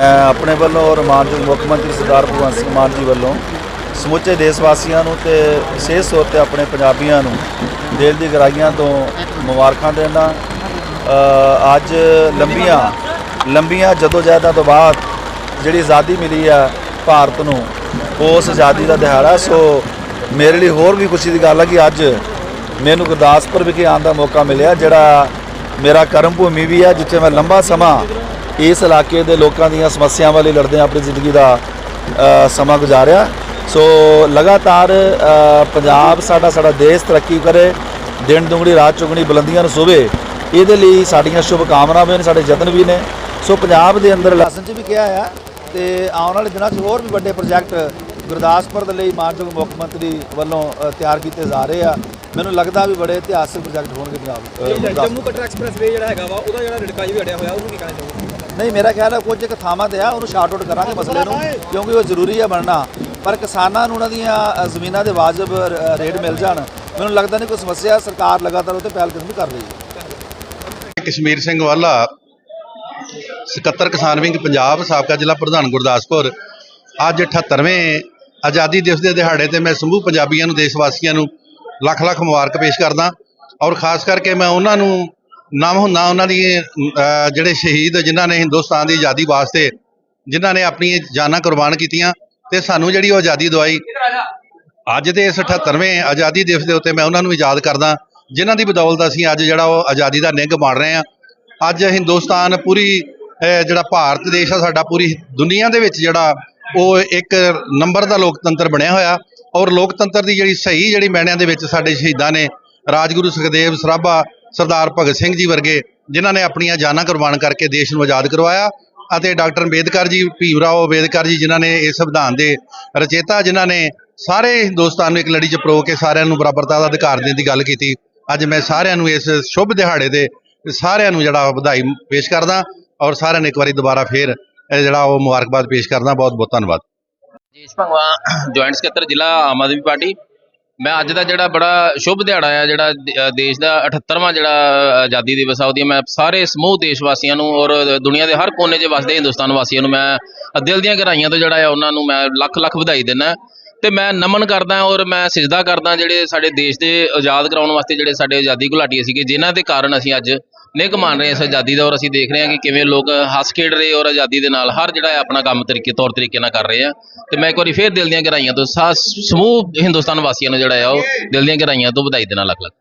ਮੈਂ ਆਪਣੇ ਵੱਲੋਂ ਔਰ ਮਾਨਯੋਗ ਮੁੱਖ ਮੰਤਰੀ ਸਰਦਾਰ ਭਗਵੰਤ ਸਿੰਘ ਮਾਨ ਜੀ ਵੱਲੋਂ ਸਮੁੱਚੇ ਦੇਸ਼ ਵਾਸੀਆਂ ਨੂੰ ਤੇ ਵਿਸ਼ੇਸ਼ ਤੌਰ ਤੇ ਆਪਣੇ ਪੰਜਾਬੀਆਂ ਨੂੰ ਦਿਲ ਦੀ ਗਹਿਰਾਈਆਂ ਤੋਂ ਮੁਬਾਰਕਾਂ ਦੇਣਾ। ਅੱਜ ਲੰਬੀਆਂ ਲੰਬੀਆਂ ਜਦੋਂ ਜਦੋਜਹਿਦਾਂ ਤੋਂ ਬਾਅਦ ਜਿਹੜੀ ਆਜ਼ਾਦੀ ਮਿਲੀ ਆ ਭਾਰਤ ਨੂੰ, ਉਸ ਆਜ਼ਾਦੀ ਦਾ ਦਿਹਾੜਾ। ਸੋ ਮੇਰੇ ਲਈ ਹੋਰ ਵੀ ਖੁਸ਼ੀ ਦੀ ਗੱਲ ਹੈ ਕਿ ਅੱਜ ਮੈਨੂੰ ਗੁਰਦਾਸਪੁਰ ਵਿਖੇ ਆਉਣ ਦਾ ਮੌਕਾ ਮਿਲਿਆ, ਜਿਹੜਾ ਮੇਰਾ ਕਰਮ ਭੂਮੀ ਵੀ ਹੈ ਜਿੱਥੇ ਮੈਂ ਲੰਬਾ ਸਮਾਂ ਇਸ ਇਲਾਕੇ ਦੇ ਲੋਕਾਂ ਦੀਆਂ ਸਮੱਸਿਆਵਾਂ ਲਈ ਲੜਦੇ ਆਪਣੀ ਜ਼ਿੰਦਗੀ ਦਾ ਸਮਾਂ ਗੁਜ਼ਾਰਿਆ। ਸੋ ਲਗਾਤਾਰ ਪੰਜਾਬ ਸਾਡਾ ਸਾਡਾ ਦੇਸ਼ ਤਰੱਕੀ ਕਰੇ, ਦਿਨ ਦੁਗਣੀ, ਰਾਤ ਚੁਗਣੀ, ਬੁਲੰਦੀਆਂ ਨੂੰ ਸੋਵੇ, ਇਹਦੇ ਲਈ ਸਾਡੀਆਂ ਸ਼ੁਭ ਕਾਮਨਾਵਾਂ ਨੇ, ਸਾਡੇ ਯਤਨ ਵੀ ਨੇ। ਸੋ ਪੰਜਾਬ ਦੇ ਅੰਦਰ ਲਾਸਨ ਚ ਵੀ ਕਿਹਾ ਆ, ਤੇ ਆਉਣ ਵਾਲੇ ਦਿਨਾਂ 'ਚ ਹੋਰ ਵੀ ਵੱਡੇ ਪ੍ਰੋਜੈਕਟ ਗੁਰਦਾਸਪੁਰ ਦੇ ਲਈ ਮਾਨਯੋਗ ਮੁੱਖ ਮੰਤਰੀ ਵੱਲੋਂ ਤਿਆਰ ਕੀਤੇ ਜਾ ਰਹੇ ਆ। ਮੈਨੂੰ ਲੱਗਦਾ ਵੀ ਬੜੇ ਇਤਿਹਾਸਿਕ ਪ੍ਰੋਜੈਕਟ ਹੋਣਗੇ ਪੰਜਾਬ ਜੰਮੂ ਕਟਰਾ ਐਕਸਪ੍ਰੈਸਵੇ ਜਿਹੜਾ ਹੈਗਾ ਵਾ, ਉਹਦਾ ਜਿਹੜਾ ਰੜਕਾ ਵੀ ਅੜਿਆ ਹੋਇਆ, ਉਹਨੂੰ ਕੀ ਕਹਿਣਾ ਨਹੀਂ, ਮੇਰਾ ਖਿਆਲ ਹੈ ਕੁਝ ਇੱਕ ਥਾਵਾਂ ਤੇ ਆ, ਉਹਨੂੰ ਸ਼ਾਰਟ ਆਊਟ ਕਰਾਂਗੇ ਮਸਲੇ ਨੂੰ, ਕਿਉਂਕਿ ਉਹ ਜ਼ਰੂਰੀ ਹੈ ਬਣਨਾ। ਪਰ ਕਿਸਾਨਾਂ ਨੂੰ ਉਹਨਾਂ ਦੀਆਂ ਜ਼ਮੀਨਾਂ ਦੇ ਵਾਜਬ ਰੇਟ ਮਿਲ ਜਾਣ। ਮੈਨੂੰ ਲੱਗਦਾ ਨਹੀਂ ਕੋਈ ਸਮੱਸਿਆ, ਸਰਕਾਰ ਲਗਾਤਾਰ ਉਹ ਤੇ ਪਹਿਲ ਕਦਮੀ ਕਰ ਰਹੀ ਹੈ। ਕਸ਼ਮੀਰ ਸਿੰਘ ਵਾਲਾ ਸਕੱਤਰ ਕਿਸਾਨ ਵਿੰਗ, ਪੰਜਾਬ ਸਾਬਕਾ ਜ਼ਿਲ੍ਹਾ ਪ੍ਰਧਾਨ ਗੁਰਦਾਸਪੁਰ, ਅੱਜ 78ਵੇਂ ਆਜ਼ਾਦੀ ਦਿਵਸ ਦੇ ਦਿਹਾੜੇ ਤੇ ਮੈਂ ਸਮੂਹ ਪੰਜਾਬੀਆਂ ਨੂੰ ਦੇਸ਼ ਵਾਸੀਆਂ ਨੂੰ ਲੱਖ ਲੱਖ ਮੁਬਾਰਕ ਪੇਸ਼ ਕਰਦਾ। ਔਰ ਖਾਸ ਕਰਕੇ ਮੈਂ ਉਹਨਾਂ ਨੂੰ ਨਾਮ ਹੁੰਦਾ ਉਹਨਾਂ ਦੀ ਜਿਹੜੇ ਸ਼ਹੀਦ ਜਿਨ੍ਹਾਂ ਨੇ ਹਿੰਦੁਸਤਾਨ ਦੀ ਆਜ਼ਾਦੀ ਵਾਸਤੇ ਜਿਨ੍ਹਾਂ ਨੇ ਆਪਣੀਆਂ ਜਾਨਾਂ ਕੁਰਬਾਨ ਕੀਤੀਆਂ ਤੇ ਸਾਨੂੰ ਜਿਹੜੀ ਉਹ ਆਜ਼ਾਦੀ ਦਵਾਈ। ਅੱਜ ਦੇ ਇਸ 78ਵੇਂ ਆਜ਼ਾਦੀ ਦਿਵਸ ਦੇ ਉੱਤੇ ਮੈਂ ਉਹਨਾਂ ਨੂੰ ਯਾਦ ਕਰਦਾ, ਜਿਨ੍ਹਾਂ ਦੀ ਬਦੌਲਤ ਅਸੀਂ ਅੱਜ ਜਿਹੜਾ ਉਹ ਆਜ਼ਾਦੀ ਦਾ ਨਿੱਘ ਮਾਣ ਰਹੇ ਹਾਂ। ਅੱਜ ਹਿੰਦੁਸਤਾਨ ਪੂਰੀ ਜਿਹੜਾ ਭਾਰਤ ਦੇਸ਼ ਆ, ਸਾਡਾ ਪੂਰੀ ਦੁਨੀਆ ਦੇ ਵਿੱਚ ਜਿਹੜਾ ਉਹ ਇੱਕ ਨੰਬਰ ਦਾ ਲੋਕਤੰਤਰ ਬਣਿਆ ਹੋਇਆ ਔਰ ਲੋਕਤੰਤਰ ਦੀ ਜਿਹੜੀ ਸਹੀ ਜਿਹੜੀ ਮੈਣਿਆਂ ਦੇ ਵਿੱਚ ਸਾਡੇ ਸ਼ਹੀਦਾਂ ਨੇ, ਰਾਜਗੁਰੂ ਸੁਖਦੇਵ ਸਰਾਭਾ ਸਰਦਾਰ ਭਗਤ ਸਿੰਘ ਜੀ ਵਰਗੇ ਜਿਨ੍ਹਾਂ ਨੇ ਆਪਣੀਆਂ ਜਾਨਾਂ ਕੁਰਬਾਨ ਕਰਕੇ ਦੇਸ਼ ਨੂੰ ਆਜ਼ਾਦ ਕਰਵਾਇਆ ਅਤੇ ਡਾਕਟਰ ਅੰਬੇਦਕਰ ਜੀ, ਭੀਮਰਾਓ ਅੰਬੇਦਕਰ ਜੀ ਜਿਨ੍ਹਾਂ ਨੇ ਇਸ ਸੰਵਿਧਾਨ ਦੇ ਰਚੇਤਾ, ਜਿਨ੍ਹਾਂ ਨੇ ਸਾਰੇ ਹਿੰਦੁਸਤਾਨ ਨੂੰ ਇੱਕ ਲੜੀ 'ਚ ਪਰੋ ਕੇ ਸਾਰਿਆਂ ਨੂੰ ਬਰਾਬਰਤਾ ਦਾ ਅਧਿਕਾਰ ਦੇਣ ਦੀ ਗੱਲ ਕੀਤੀ। ਅੱਜ ਮੈਂ ਸਾਰਿਆਂ ਨੂੰ ਇਸ ਸ਼ੁਭ ਦਿਹਾੜੇ ਦੇ ਸਾਰਿਆਂ ਨੂੰ ਜਿਹੜਾ ਵਧਾਈ ਪੇਸ਼ ਕਰਦਾ ਔਰ ਸਾਰਿਆਂ ਨੂੰ ਇੱਕ ਵਾਰੀ ਦੁਬਾਰਾ ਫੇਰ ਜਿਹੜਾ ਉਹ ਮੁਬਾਰਕਬਾਦ ਪੇਸ਼ ਕਰਦਾ। ਬਹੁਤ ਬਹੁਤ ਧੰਨਵਾਦ। ਜੀਸ਼ ਭੰਗਵਾ ਜੁਆਇੰਟ ਸਕੱਤਰ ਜ਼ਿਲ੍ਹਾ ਆਮ ਆਦਮੀ ਪਾਰਟੀ। ਮੈਂ ਅੱਜ ਦਾ ਜਿਹੜਾ ਬੜਾ ਸ਼ੁਭ ਦਿਹਾੜਾ ਆ, ਜਿਹੜਾ ਦੇਸ਼ ਦਾ 78ਵਾਂ ਜਿਹੜਾ ਆਜ਼ਾਦੀ ਦਿਵਸ ਆ ਉਹਦੀ ਮੈਂ ਸਾਰੇ ਸਮੂਹ ਦੇਸ਼ ਵਾਸੀਆਂ ਨੂੰ ਔਰ ਦੁਨੀਆ ਦੇ ਹਰ ਕੋਨੇ 'ਚ ਵਸਦੇ ਹਿੰਦੁਸਤਾਨ ਵਾਸੀਆਂ ਨੂੰ ਮੈਂ ਦਿਲ ਦੀਆਂ ਗਹਿਰਾਈਆਂ ਤੋਂ ਜਿਹੜਾ ਆ, ਉਹਨਾਂ ਨੂੰ ਮੈਂ ਲੱਖ ਲੱਖ ਵਧਾਈ ਦਿੰਦਾ। ਤੇ ਮੈਂ ਨਮਨ ਕਰਦਾ ਔਰ ਮੈਂ ਸਿਜਦਾ ਕਰਦਾ ਜਿਹੜੇ ਸਾਡੇ ਦੇਸ਼ ਦੇ ਆਜ਼ਾਦ ਕਰਾਉਣ ਵਾਸਤੇ ਜਿਹੜੇ ਸਾਡੇ ਆਜ਼ਾਦੀ ਘੁਲਾਟੀਏ ਸੀਗੇ, ਜਿਨ੍ਹਾਂ ਦੇ ਕਾਰਨ ਅਸੀਂ ਅੱਜ ਨਿੱਘ ਮਾਣ ਰਹੇ ਹਾਂ ਇਸ ਆਜ਼ਾਦੀ ਦਾ ਔਰ ਅਸੀਂ ਦੇਖ ਰਹੇ ਹਾਂ ਕਿ ਕਿਵੇਂ ਲੋਕ ਹੱਸ ਖੇਡ ਰਹੇ ਔਰ ਆਜ਼ਾਦੀ ਦੇ ਨਾਲ ਹਰ ਜਿਹੜਾ ਹੈ ਆਪਣਾ ਕੰਮ ਤਰੀਕੇ, ਤੌਰ ਤਰੀਕੇ ਨਾਲ ਕਰ ਰਹੇ ਆ। ਤੇ ਮੈਂ ਇੱਕ ਵਾਰੀ ਫੇਰ ਦਿਲ ਦੀਆਂ ਗਹਿਰਾਈਆਂ ਤੋਂ ਸਾ- ਸਮੂਹ ਹਿੰਦੁਸਤਾਨ ਵਾਸੀਆਂ ਨੂੰ ਜਿਹੜਾ ਆ ਉਹ ਦਿਲ ਦੀਆਂ ਗਹਿਰਾਈਆਂ ਤੋਂ ਵਧਾਈ ਦੇਣਾ ਲੱਖ ਲੱਖ